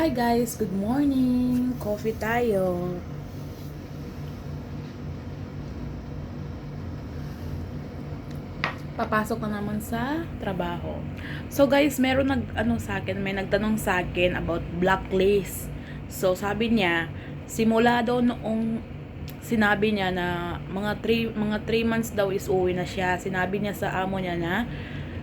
hi guys, good morning. Coffee tayo. Papasok na naman sa trabaho. So guys, meron nag ano sa akin, may nagtanong sa akin about blacklist. So sabi niya, simula daw noong sinabi niya na mga 3 mga 3 months daw is uwi na siya. Sinabi niya sa amo niya na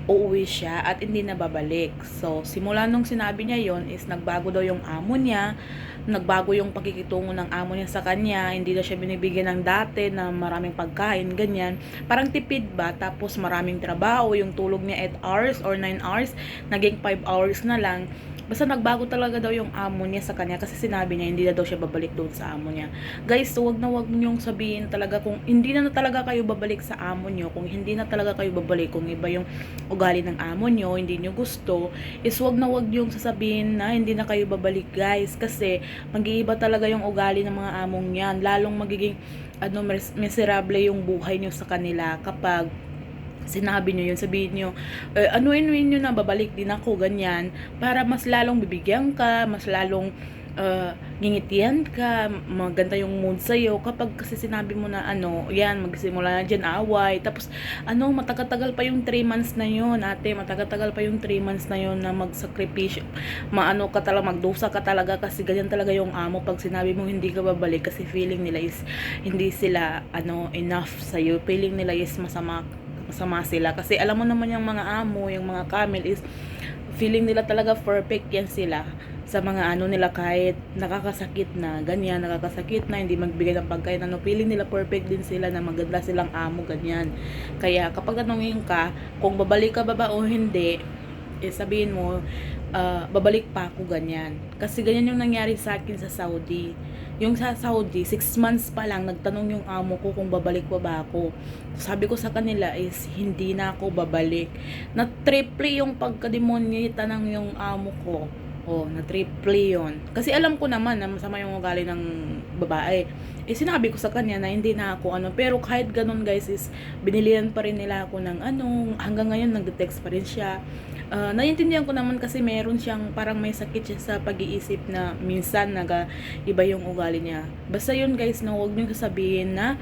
uuwi siya at hindi na babalik. So, simula nung sinabi niya yon is nagbago daw yung amo niya, nagbago yung pakikitungo ng amo niya sa kanya, hindi na siya binibigyan ng dati na maraming pagkain, ganyan. Parang tipid ba, tapos maraming trabaho, yung tulog niya 8 hours or 9 hours, naging 5 hours na lang. Basta nagbago talaga daw yung amo niya sa kanya kasi sinabi niya hindi na daw siya babalik doon sa amo niya. Guys, wag na wag niyong sabihin talaga kung hindi na, na talaga kayo babalik sa amo niyo, kung hindi na talaga kayo babalik, kung iba yung ugali ng amo niyo, hindi niyo gusto, is wag na wag yung sasabihin na hindi na kayo babalik guys kasi mag-iiba talaga yung ugali ng mga among yan. Lalong magiging ano, mis- miserable yung buhay niyo sa kanila kapag sinabi nyo yun, sabihin nyo, eh, anuin nyo na, babalik din ako, ganyan, para mas lalong bibigyan ka, mas lalong uh, ngingitian ka, maganda yung mood sa'yo, kapag kasi sinabi mo na ano, yan, magsimula na dyan away, tapos ano, matagatagal pa yung 3 months na yun, ate, matagatagal pa yung 3 months na yun na magsakripisyo, maano ka talaga, magdusa ka talaga, kasi ganyan talaga yung amo, pag sinabi mo hindi ka babalik, kasi feeling nila is, hindi sila, ano, enough sa'yo, feeling nila is masama masama sila. Kasi alam mo naman yung mga amo, yung mga camel is feeling nila talaga perfect yan sila sa mga ano nila kahit nakakasakit na, ganyan, nakakasakit na, hindi magbigay ng pagkain, ano, feeling nila perfect din sila na maganda silang amo, ganyan. Kaya kapag tanongin ka, kung babalik ka ba ba o hindi, eh, sabihin mo, uh, babalik pa ako ganyan. Kasi ganyan yung nangyari sa akin sa Saudi. Yung sa Saudi, 6 months pa lang, nagtanong yung amo ko kung babalik pa ba ako. Sabi ko sa kanila is, hindi na ako babalik. Na triple yung pagkademonyita ng yung amo ko. Oh, na triple yun. Kasi alam ko naman na masama yung ugali ng babae. Eh, sinabi ko sa kanya na hindi na ako ano. Pero kahit ganun guys is, binilihan pa rin nila ako ng ano. Hanggang ngayon, nagde-text pa rin siya uh, naiintindihan ko naman kasi meron siyang parang may sakit siya sa pag-iisip na minsan naga iba yung ugali niya. Basta yun guys, no, huwag niyo sasabihin na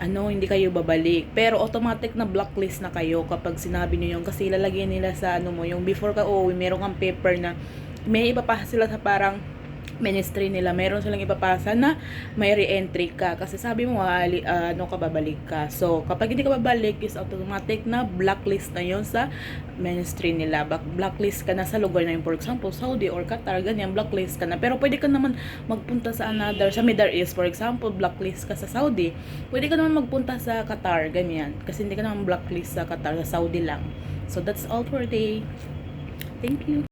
ano, hindi kayo babalik. Pero automatic na blacklist na kayo kapag sinabi niyo yun kasi ilalagay nila sa ano mo, yung before ka oh, meron kang paper na may iba pa sila sa parang ministry nila, meron silang ipapasa na may re-entry ka. Kasi sabi mo, uh, ano ka babalik ka. So, kapag hindi ka babalik, is automatic na blacklist na yon sa ministry nila. Blacklist ka na sa lugar na yun. For example, Saudi or Qatar, ganyan, blacklist ka na. Pero pwede ka naman magpunta sa another, sa Middle East, for example, blacklist ka sa Saudi. Pwede ka naman magpunta sa Qatar, ganyan. Kasi hindi ka naman blacklist sa Qatar, sa Saudi lang. So, that's all for today. Thank you.